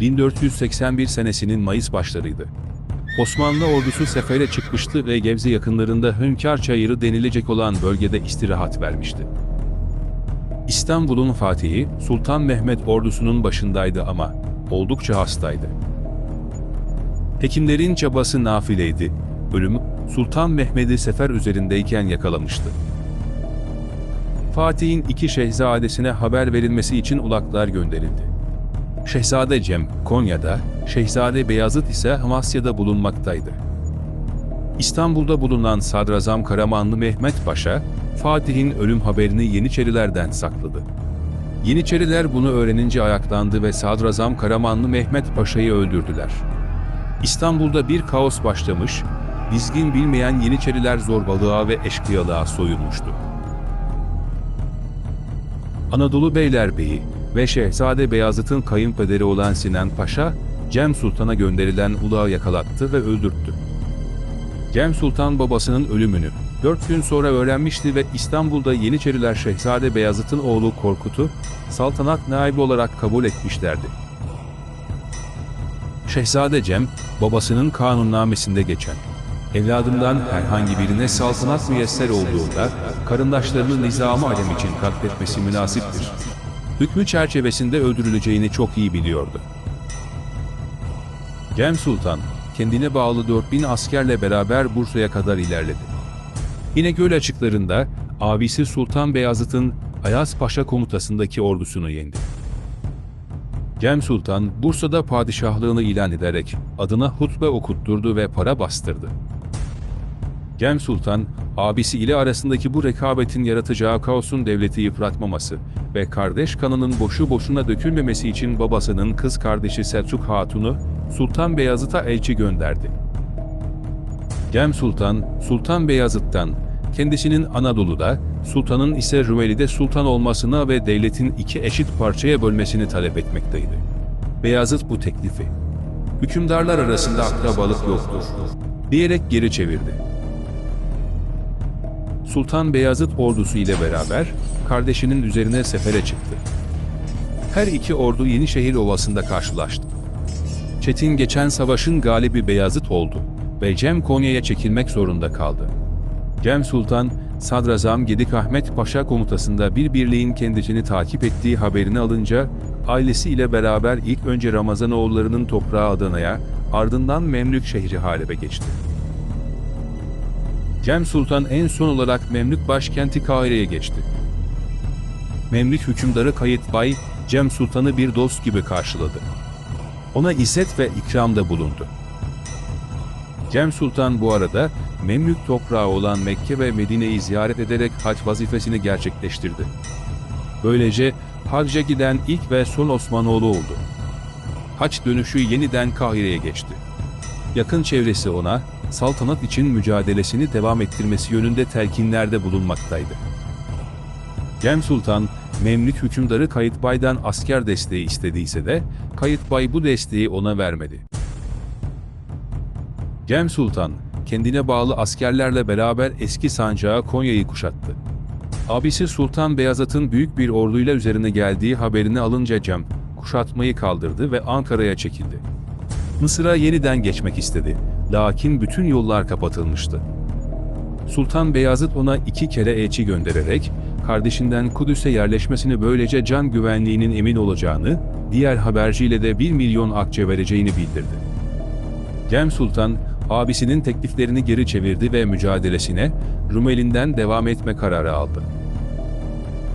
1481 senesinin Mayıs başlarıydı. Osmanlı ordusu sefere çıkmıştı ve Gebze yakınlarında Hünkar Çayırı denilecek olan bölgede istirahat vermişti. İstanbul'un fatihi Sultan Mehmet ordusunun başındaydı ama oldukça hastaydı. Hekimlerin çabası nafileydi. Ölüm Sultan Mehmet'i sefer üzerindeyken yakalamıştı. Fatih'in iki şehzadesine haber verilmesi için ulaklar gönderildi. Şehzade Cem Konya'da, Şehzade Beyazıt ise Amasya'da bulunmaktaydı. İstanbul'da bulunan Sadrazam Karamanlı Mehmet Paşa, Fatih'in ölüm haberini Yeniçerilerden sakladı. Yeniçeriler bunu öğrenince ayaklandı ve Sadrazam Karamanlı Mehmet Paşa'yı öldürdüler. İstanbul'da bir kaos başlamış, dizgin bilmeyen Yeniçeriler zorbalığa ve eşkıyalığa soyulmuştu. Anadolu Beylerbeyi ve Şehzade Beyazıt'ın kayınpederi olan Sinan Paşa, Cem Sultan'a gönderilen ulağı yakalattı ve öldürttü. Cem Sultan babasının ölümünü 4 gün sonra öğrenmişti ve İstanbul'da Yeniçeriler Şehzade Beyazıt'ın oğlu Korkut'u saltanat naibi olarak kabul etmişlerdi. Şehzade Cem, babasının kanunnamesinde geçen, evladımdan herhangi birine saltanat müyesser olduğunda, karındaşlarını nizamı alem için katletmesi münasiptir. Hükmü çerçevesinde öldürüleceğini çok iyi biliyordu. Cem Sultan, kendine bağlı 4000 askerle beraber Bursa'ya kadar ilerledi. İnegöl açıklarında abisi Sultan Beyazıt'ın Ayaz Paşa komutasındaki ordusunu yendi. Cem Sultan, Bursa'da padişahlığını ilan ederek adına hutbe okutturdu ve para bastırdı. Cem Sultan, abisi ile arasındaki bu rekabetin yaratacağı kaosun devleti yıpratmaması ve kardeş kanının boşu boşuna dökülmemesi için babasının kız kardeşi Selçuk Hatun'u Sultan Beyazıt'a elçi gönderdi. Cem Sultan, Sultan Beyazıt'tan kendisinin Anadolu'da, sultanın ise Rumeli'de sultan olmasına ve devletin iki eşit parçaya bölmesini talep etmekteydi. Beyazıt bu teklifi, hükümdarlar arasında akrabalık yoktur, diyerek geri çevirdi. Sultan Beyazıt ordusu ile beraber kardeşinin üzerine sefere çıktı. Her iki ordu Yenişehir Ovası'nda karşılaştı. Çetin geçen savaşın galibi Beyazıt oldu ve Cem Konya'ya çekilmek zorunda kaldı. Cem Sultan, Sadrazam Gedik Ahmet Paşa komutasında bir birliğin kendisini takip ettiği haberini alınca, ailesi ile beraber ilk önce Ramazanoğullarının toprağı Adana'ya, ardından Memlük şehri Halep'e geçti. Cem Sultan en son olarak Memlük başkenti Kahire'ye geçti. Memlük hükümdarı Kayıt Bay, Cem Sultan'ı bir dost gibi karşıladı. Ona izzet ve ikramda bulundu. Cem Sultan bu arada Memlük toprağı olan Mekke ve Medine'yi ziyaret ederek hac vazifesini gerçekleştirdi. Böylece hacca giden ilk ve son Osmanoğlu oldu. Haç dönüşü yeniden Kahire'ye geçti. Yakın çevresi ona, saltanat için mücadelesini devam ettirmesi yönünde telkinlerde bulunmaktaydı. Cem Sultan, Memlük hükümdarı Kayıtbay'dan asker desteği istediyse de, Kayıtbay bu desteği ona vermedi. Cem Sultan, kendine bağlı askerlerle beraber eski sancağı Konya'yı kuşattı. Abisi Sultan Beyazıt'ın büyük bir orduyla üzerine geldiği haberini alınca Cem, kuşatmayı kaldırdı ve Ankara'ya çekildi. Mısır'a yeniden geçmek istedi. Lakin bütün yollar kapatılmıştı. Sultan Beyazıt ona iki kere elçi göndererek, kardeşinden Kudüs'e yerleşmesini böylece can güvenliğinin emin olacağını, diğer haberciyle de 1 milyon akçe vereceğini bildirdi. Cem Sultan, abisinin tekliflerini geri çevirdi ve mücadelesine Rumeli'nden devam etme kararı aldı.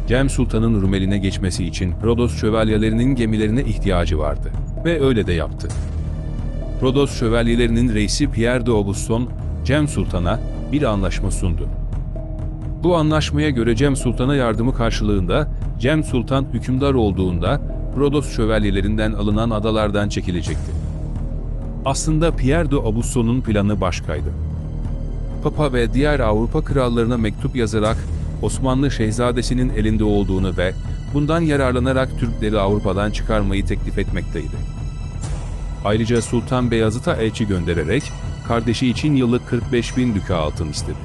Cem Sultan'ın Rumeli'ne geçmesi için Rodos şövalyelerinin gemilerine ihtiyacı vardı ve öyle de yaptı. Rodos şövalyelerinin reisi Pierre de Aubusson, Cem Sultan'a bir anlaşma sundu. Bu anlaşmaya göre Cem Sultan'a yardımı karşılığında, Cem Sultan hükümdar olduğunda Rodos şövalyelerinden alınan adalardan çekilecekti. Aslında Pierre de Aubusson'un planı başkaydı. Papa ve diğer Avrupa krallarına mektup yazarak Osmanlı şehzadesinin elinde olduğunu ve bundan yararlanarak Türkleri Avrupa'dan çıkarmayı teklif etmekteydi. Ayrıca Sultan Beyazıt'a elçi göndererek kardeşi için yıllık 45 bin lüka altın istedi.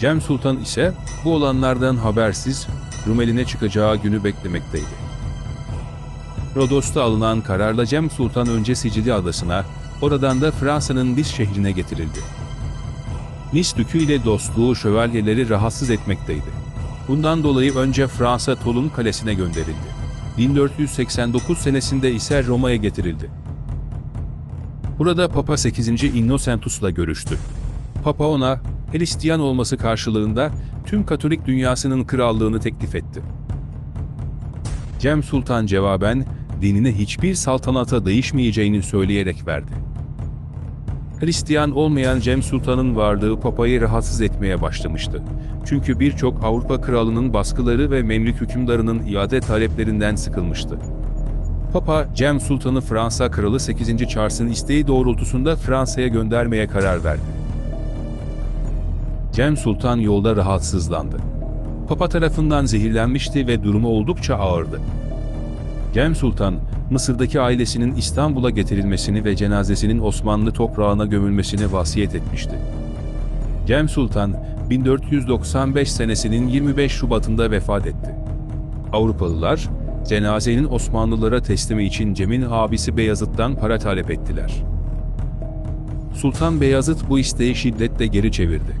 Cem Sultan ise bu olanlardan habersiz Rumeli'ne çıkacağı günü beklemekteydi. Rodos'ta alınan kararla Cem Sultan önce Sicilya adasına, oradan da Fransa'nın Nis şehrine getirildi. Nis dükü ile dostluğu şövalyeleri rahatsız etmekteydi. Bundan dolayı önce Fransa Tolun kalesine gönderildi. 1489 senesinde ise Roma'ya getirildi. Burada Papa 8. Innocentus'la görüştü. Papa ona Hristiyan olması karşılığında tüm Katolik dünyasının krallığını teklif etti. Cem Sultan cevaben dinine hiçbir saltanata değişmeyeceğini söyleyerek verdi. Hristiyan olmayan Cem Sultan'ın varlığı Papa'yı rahatsız etmeye başlamıştı. Çünkü birçok Avrupa kralının baskıları ve Memlük hükümdarının iade taleplerinden sıkılmıştı. Papa, Cem Sultan'ı Fransa Kralı 8. Charles'ın isteği doğrultusunda Fransa'ya göndermeye karar verdi. Cem Sultan yolda rahatsızlandı. Papa tarafından zehirlenmişti ve durumu oldukça ağırdı. Cem Sultan, Mısır'daki ailesinin İstanbul'a getirilmesini ve cenazesinin Osmanlı toprağına gömülmesini vasiyet etmişti. Cem Sultan, 1495 senesinin 25 Şubat'ında vefat etti. Avrupalılar, cenazenin Osmanlılara teslimi için Cem'in abisi Beyazıt'tan para talep ettiler. Sultan Beyazıt bu isteği şiddetle geri çevirdi.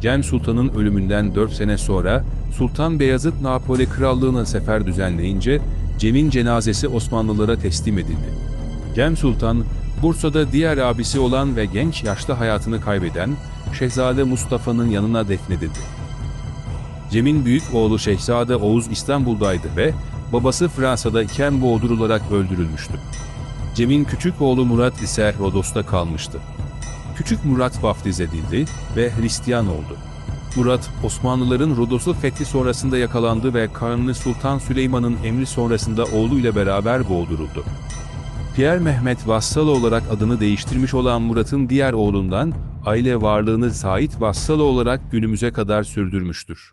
Cem Sultan'ın ölümünden 4 sene sonra Sultan Beyazıt Napoli Krallığı'na sefer düzenleyince Cem'in cenazesi Osmanlılara teslim edildi. Cem Sultan, Bursa'da diğer abisi olan ve genç yaşta hayatını kaybeden Şehzade Mustafa'nın yanına defnedildi. Cem'in büyük oğlu Şehzade Oğuz İstanbul'daydı ve babası Fransa'da iken boğdurularak öldürülmüştü. Cem'in küçük oğlu Murat ise Rodos'ta kalmıştı. Küçük Murat vaftiz edildi ve Hristiyan oldu. Murat, Osmanlıların Rodos'u fethi sonrasında yakalandı ve Kanuni Sultan Süleyman'ın emri sonrasında oğluyla beraber boğduruldu. Pierre Mehmet Vassal olarak adını değiştirmiş olan Murat'ın diğer oğlundan aile varlığını Sait Vassal olarak günümüze kadar sürdürmüştür.